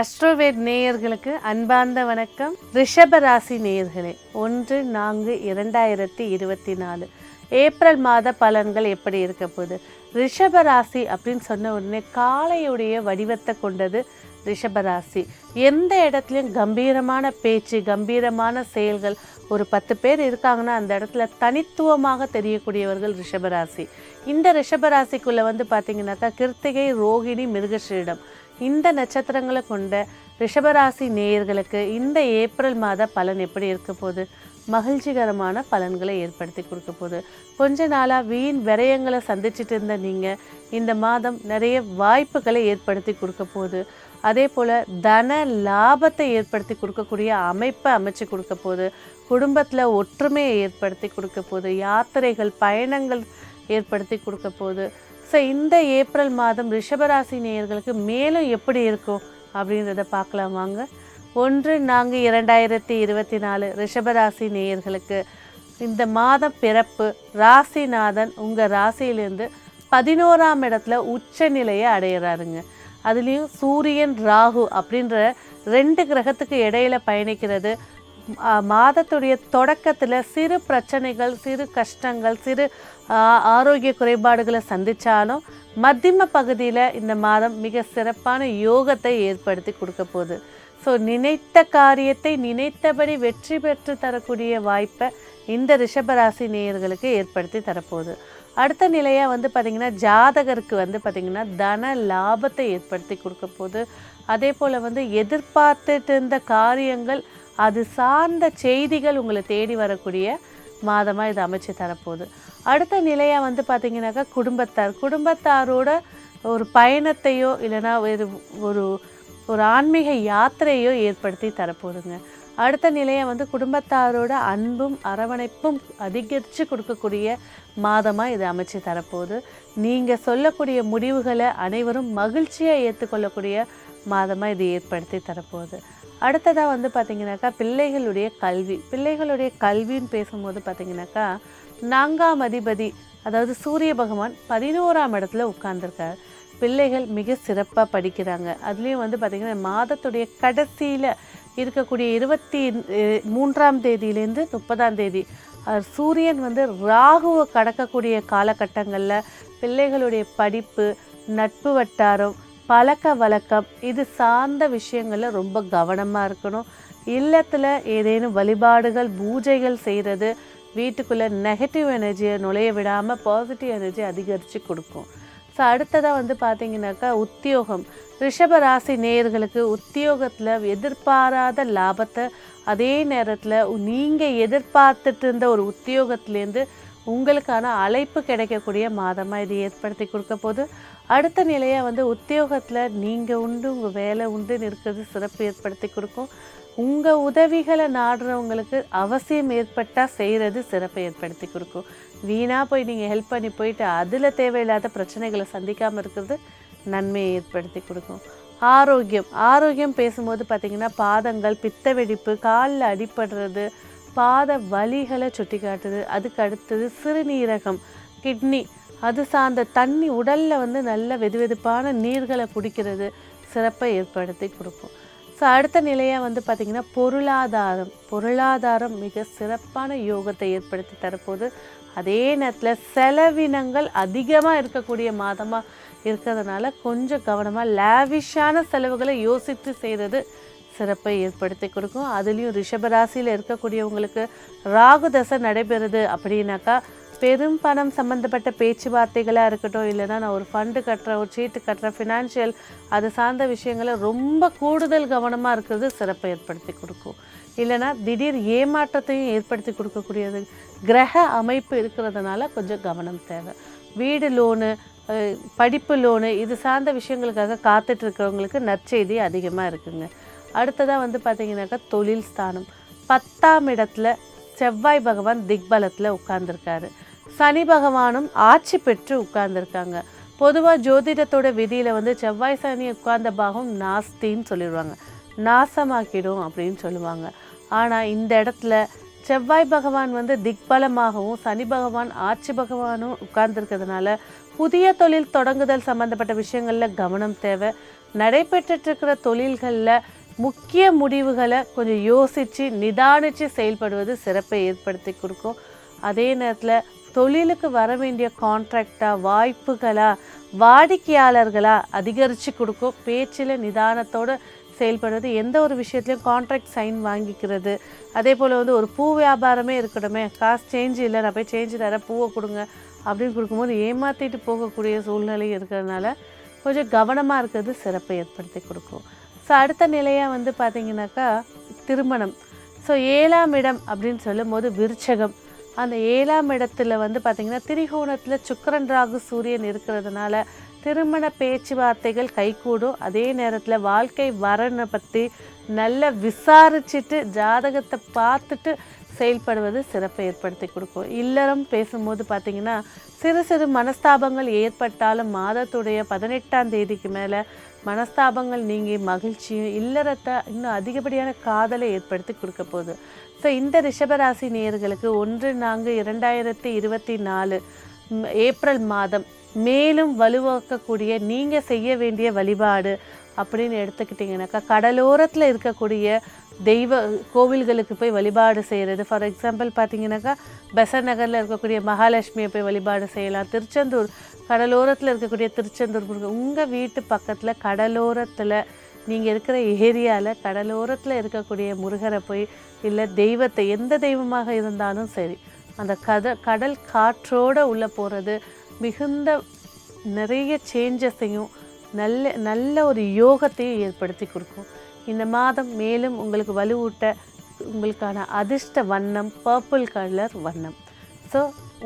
அஸ்ட்ரோவேட் நேயர்களுக்கு அன்பார்ந்த வணக்கம். ரிஷபராசி நேயர்களே ஒன்று நான்கு இரண்டாயிரத்தி இருபத்தி நாலு. ஏப்ரல் மாத பலன்கள் எப்படி இருக்க போகுது? ரிஷபராசி அப்படின்னு சொன்ன உடனே காளையுடைய வடிவத்தை கொண்டது ரிஷபராசி. எந்த இடத்துலையும் கம்பீரமான பேச்சு கம்பீரமான செயல்கள் ஒரு பத்து பேர் இருக்காங்கன்னா அந்த இடத்துல தனித்துவமாக தெரியக்கூடியவர்கள் ரிஷபராசி. இந்த ரிஷபராசிக்குள்ளே வந்து பார்த்தீங்கன்னாக்கா கிருத்திகை ரோகிணி மிருகஸ்ரீடம் இந்த நட்சத்திரங்களை கொண்ட ரிஷபராசி நேயர்களுக்கு இந்த ஏப்ரல் மாத பலன் எப்படி இருக்க போகுது? மகிழ்ச்சிகரமான பலன்களை ஏற்படுத்தி கொடுக்க போகுது. கொஞ்ச நாளாக வீண் விரயங்களை சந்திச்சுட்டு இருந்த நீங்கள் இந்த மாதம் நிறைய வாய்ப்புகளை ஏற்படுத்தி கொடுக்க போகுது. அதே போல் தன லாபத்தை ஏற்படுத்தி கொடுக்கக்கூடிய அமைப்பை அமைச்சு கொடுக்க போகுது. குடும்பத்தில் ஒற்றுமையை ஏற்படுத்தி கொடுக்க போகுது. யாத்திரைகள் பயணங்கள் ஏற்படுத்தி கொடுக்க போகுது. ஸோ இந்த ஏப்ரல் மாதம் ரிஷபராசி நேயர்களுக்கு மேலும் எப்படி இருக்கும் அப்படின்றத பார்க்கலாம் வாங்க. ஒன்று நான்கு இரண்டாயிரத்தி இருபத்தி நாலு ரிஷபராசி நேயர்களுக்கு இந்த மாதம் பிறப்பு ராசிநாதன் உங்கள் ராசியிலேருந்து பதினோராம் இடத்துல உச்ச நிலையை அடையிறாருங்க. அதுலேயும் சூரியன் ராகு அப்படின்ற ரெண்டு கிரகத்துக்கு இடையில பயணிக்கிறது. மாதத்துடைய தொடக்கத்தில் சிறு பிரச்சனைகள் சிறு கஷ்டங்கள் சிறு ஆரோக்கிய குறைபாடுகளை சந்தித்தாலும் மத்தியம பகுதியில் இந்த மாதம் மிக சிறப்பான யோகத்தை ஏற்படுத்தி கொடுக்க போகுது. ஸோ நினைத்த காரியத்தை நினைத்தபடி வெற்றி பெற்று தரக்கூடிய வாய்ப்பை இந்த ரிஷபராசி நேயர்களுக்கு ஏற்படுத்தி தரப்போகுது. அடுத்த நிலையாக வந்து பார்த்திங்கன்னா ஜாதகருக்கு வந்து பார்த்திங்கன்னா தன லாபத்தை ஏற்படுத்தி கொடுக்க போகுது. அதே போல் வந்து எதிர்பார்த்துட்டு இருந்த காரியங்கள் அது சார்ந்த செய்திகள் உங்களை தேடி வரக்கூடிய மாதமாக இது அமைச்சு தரப்போகுது. அடுத்த நிலையாக வந்து பார்த்திங்கனாக்கா குடும்பத்தார். குடும்பத்தாரோட ஒரு பயணத்தையோ இல்லைன்னா ஒரு ஒரு ஒரு ஆன்மீக யாத்திரையோ ஏற்படுத்தி தரப்போகுதுங்க. அடுத்த நிலையை வந்து குடும்பத்தாரோட அன்பும் அரவணைப்பும் அதிகரித்து கொடுக்கக்கூடிய மாதமாக இது அமைச்சு தரப்போகுது. நீங்கள் சொல்லக்கூடிய முடிவுகளை அனைவரும் மகிழ்ச்சியாக ஏற்றுக்கொள்ளக்கூடிய மாதமாக இது ஏற்படுத்தி தரப்போகுது. அடுத்ததாக வந்து பார்த்திங்கனாக்கா பிள்ளைகளுடைய கல்வி. பிள்ளைகளுடைய கல்வின்னு பேசும்போது பார்த்திங்கனாக்கா நான்காம் அதிபதி அதாவது சூரிய பகவான் பதினோராம் இடத்துல உட்கார்ந்துருக்கார். பிள்ளைகள் மிக சிறப்பாக படிக்கிறாங்க. அதுலேயும் வந்து பார்த்திங்கன்னா மாதத்துடைய கடைசியில் இருக்கக்கூடிய இருபத்தி மூன்றாம் தேதியிலேருந்து முப்பதாம் தேதி சூரியன் வந்து ராகுவை கடக்கக்கூடிய காலகட்டங்களில் பிள்ளைகளுடைய படிப்பு நட்பு வட்டாரம் பழக்க வழக்கம் இது சார்ந்த விஷயங்களில் ரொம்ப கவனமாக இருக்கணும். இல்லத்தில் ஏதேனும் வழிபாடுகள் பூஜைகள் செய்கிறது வீட்டுக்குள்ளே நெகட்டிவ் எனர்ஜியை நுழைய விடாமல் பாசிட்டிவ் எனர்ஜி அதிகரித்து கொடுக்கும். ஸோ அடுத்ததாக வந்து பார்த்தீங்கன்னாக்கா உத்தியோகம். ரிஷப ராசி நேயர்களுக்கு உத்தியோகத்தில் எதிர்பாராத லாபத்தை அதே நேரத்தில் நீங்கள் எதிர்பார்த்துட்டு இருந்த ஒரு உத்தியோகத்திலேருந்து உங்களுக்கான அழைப்பு கிடைக்கக்கூடிய மாதமாக இது ஏற்படுத்தி கொடுக்க போது அடுத்த நிலையாக வந்து உத்தியோகத்தில் நீங்கள் உண்டு உங்கள் வேலை உண்டுன்னு இருக்கிறது சிறப்பு ஏற்படுத்தி கொடுக்கும். உங்கள் உதவிகளை நாடுறவங்களுக்கு அவசியம் ஏற்பட்டால் செய்கிறது சிறப்பை ஏற்படுத்தி கொடுக்கும். வீணாக போய் நீங்கள் ஹெல்ப் பண்ணி போயிட்டு அதில் தேவையில்லாத பிரச்சனைகளை சந்திக்காமல் இருக்கிறது நன்மையை ஏற்படுத்தி கொடுக்கும். ஆரோக்கியம் ஆரோக்கியம் பேசும்போது பார்த்திங்கன்னா பாதங்கள் பித்த வெடிப்பு காலில் அடிபடுறது பாத வலிகளை சுட்டி காட்டுது அதுக்கு அடுத்தது சிறுநீரகம் கிட்னி. அது சார்ந்த தண்ணி உடலில் வந்து நல்ல வெதுவெதுப்பான நீர்களை குடிக்கிறது சிறப்பை ஏற்படுத்தி கொடுக்கும். ஸோ அடுத்த நிலையாக வந்து பார்த்திங்கன்னா பொருளாதாரம். பொருளாதாரம் மிக சிறப்பான யோகத்தை ஏற்படுத்தி தரப்போது அதே நேரத்தில் செலவினங்கள் அதிகமாக இருக்கக்கூடிய மாதமாக இருக்கிறதுனால கொஞ்சம் கவனமாக லேவிஷான செலவுகளை யோசித்து செய்கிறது சிறப்பை ஏற்படுத்தி கொடுக்கும். அதுலேயும் ரிஷபராசியில் இருக்கக்கூடியவங்களுக்கு ராகு தசை நடைபெறுது அப்படின்னாக்கா பெரும் பணம் சம்மந்தப்பட்ட பேச்சுவார்த்தைகளாக இருக்கட்டும் இல்லைன்னா நான் ஒரு ஃபண்டு கட்டுறேன் ஒரு சீட்டு கட்டுறேன் ஃபினான்ஷியல் அது சார்ந்த விஷயங்களை ரொம்ப கூடுதல் கவனமாக இருக்கிறது சிறப்பை ஏற்படுத்தி கொடுக்கும். இல்லைன்னா திடீர் ஏமாற்றத்தையும் ஏற்படுத்தி கொடுக்கக்கூடியது. கிரக அமைப்பு இருக்கிறதுனால கொஞ்சம் கவனம் தேவை. வீடு லோனு படிப்பு லோனு இது சார்ந்த விஷயங்களுக்காக காத்துட்ருக்கிறவங்களுக்கு நற்செய்தி அதிகமாக இருக்குங்க. அடுத்ததாக வந்து பார்த்தீங்கன்னாக்கா தொழில் ஸ்தானம். பத்தாம் இடத்துல செவ்வாய் பகவான் திக்பலத்தில் உட்கார்ந்துருக்காரு. சனி பகவானும் ஆட்சி பெற்று உட்கார்ந்துருக்காங்க. பொதுவாக ஜோதிடத்தோட விதியில் வந்து செவ்வாய் சனி உட்கார்ந்த பாகம் நாஸ்தின்னு சொல்லிடுவாங்க. நாசமாக்கிடும் அப்படின்னு சொல்லுவாங்க. ஆனால் இந்த இடத்துல செவ்வாய் பகவான் வந்து திக்பலமாகவும் சனி பகவான் ஆட்சி பகவானும் உட்கார்ந்துருக்கிறதுனால புதிய தொழில் தொடங்குதல் சம்மந்தப்பட்ட விஷயங்களில் கவனம் தேவை. நடைபெற்றுட்டு இருக்கிற தொழில்களில் முக்கிய முடிவுகளை கொஞ்சம் யோசித்து நிதானித்து செயல்படுவது சிறப்பை ஏற்படுத்தி கொடுக்கும். அதே நேரத்தில் தொழிலுக்கு வர வேண்டிய கான்ட்ராக்டாக வாய்ப்புகளாக வாடிக்கையாளர்களாக அதிகரித்து கொடுக்கும். பேச்சில் நிதானத்தோடு செயல்படுறது எந்த ஒரு விஷயத்துலையும் கான்ட்ராக்ட் சைன் வாங்கிக்கிறது. அதே போல் வந்து ஒரு பூ வியாபாரமே இருக்கட்டுமே காசு சேஞ்ச் இல்லை நான் போய் சேஞ்சு தரேன் பூவை கொடுங்க அப்படின்னு கொடுக்கும்போது ஏமாற்றிட்டு போகக்கூடிய சூழ்நிலை இருக்கிறதுனால கொஞ்சம் கவனமாக இருக்கிறது சிறப்பை ஏற்படுத்தி கொடுக்கும். ஸோ அடுத்த நிலையாக வந்து பார்த்திங்கனாக்கா திருமணம். ஸோ ஏழாம் இடம் அப்படின்னு சொல்லும் போது விருச்சகம். அந்த ஏழாம் இடத்துல வந்து பார்த்திங்கன்னா திரிகோணத்தில் சுக்கரன் ராகு சூரியன் இருக்கிறதுனால திருமண பேச்சுவார்த்தைகள் கைகூடும். அதே நேரத்தில் வாழ்க்கை வரனை பற்றி நல்லா விசாரிச்சுட்டு ஜாதகத்தை பார்த்துட்டு செயல்படுவது சிறப்பை ஏற்படுத்தி கொடுக்கும். இல்லறம் பேசும்போது பார்த்திங்கன்னா சிறு சிறு மனஸ்தாபங்கள் ஏற்பட்டாலும் மாதத்துடைய பதினெட்டாம் தேதிக்கு மேலே மனஸ்தாபங்கள் நீங்கி மகிழ்ச்சியும் இல்லறத்தை இன்னும் அதிகப்படியான காதலை ஏற்படுத்தி கொடுக்க போகுது. ஸோ இந்த ரிஷபராசி நேயர்களுக்கு ஒன்று நான்கு இரண்டாயிரத்தி இருபத்தி நாலு ஏப்ரல் மாதம் மேலும் வலுவாக்கக்கூடிய நீங்கள் செய்ய வேண்டிய வழிபாடு அப்படின்னு எடுத்துக்கிட்டிங்கனாக்கா கடலோரத்தில் இருக்கக்கூடிய தெய்வ கோவில்களுக்கு போய் வழிபாடு செய்கிறது ஃபார் எக்ஸாம்பிள் பார்த்தீங்கன்னாக்கா பெசர் நகரில் இருக்கக்கூடிய மகாலட்சுமியை போய் வழிபாடு செய்யலாம். திருச்செந்தூர் கடலோரத்தில் இருக்கக்கூடிய திருச்செந்தூர் முருகன். உங்கள் வீட்டு பக்கத்தில் கடலோரத்தில் நீங்கள் இருக்கிற ஏரியாவில் கடலோரத்தில் இருக்கக்கூடிய முருகரை போய் இல்லை தெய்வத்தை எந்த தெய்வமாக இருந்தாலும் சரி அந்த கத கடல் காற்றோடு உள்ளே போகிறது மிகுந்த நிறைய சேஞ்சஸையும் நல்ல நல்ல ஒரு யோகத்தையும் ஏற்படுத்தி கொடுக்கும். இந்த மாதம் மேலும் உங்களுக்கு வலுவூட்ட உங்களுக்கான அதிர்ஷ்ட வண்ணம் பர்பிள் கலர் வண்ணம். ஸோ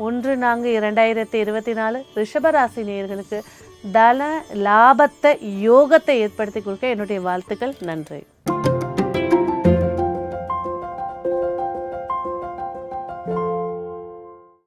ஒன்று நான்கு இரண்டாயிரத்தி இருபத்தி நாலு ரிஷபராசி நேர்களுக்கு தன லாபத்தை யோகத்தை ஏற்படுத்தி கொடுக்க என்னுடைய வாழ்த்துக்கள். நன்றி.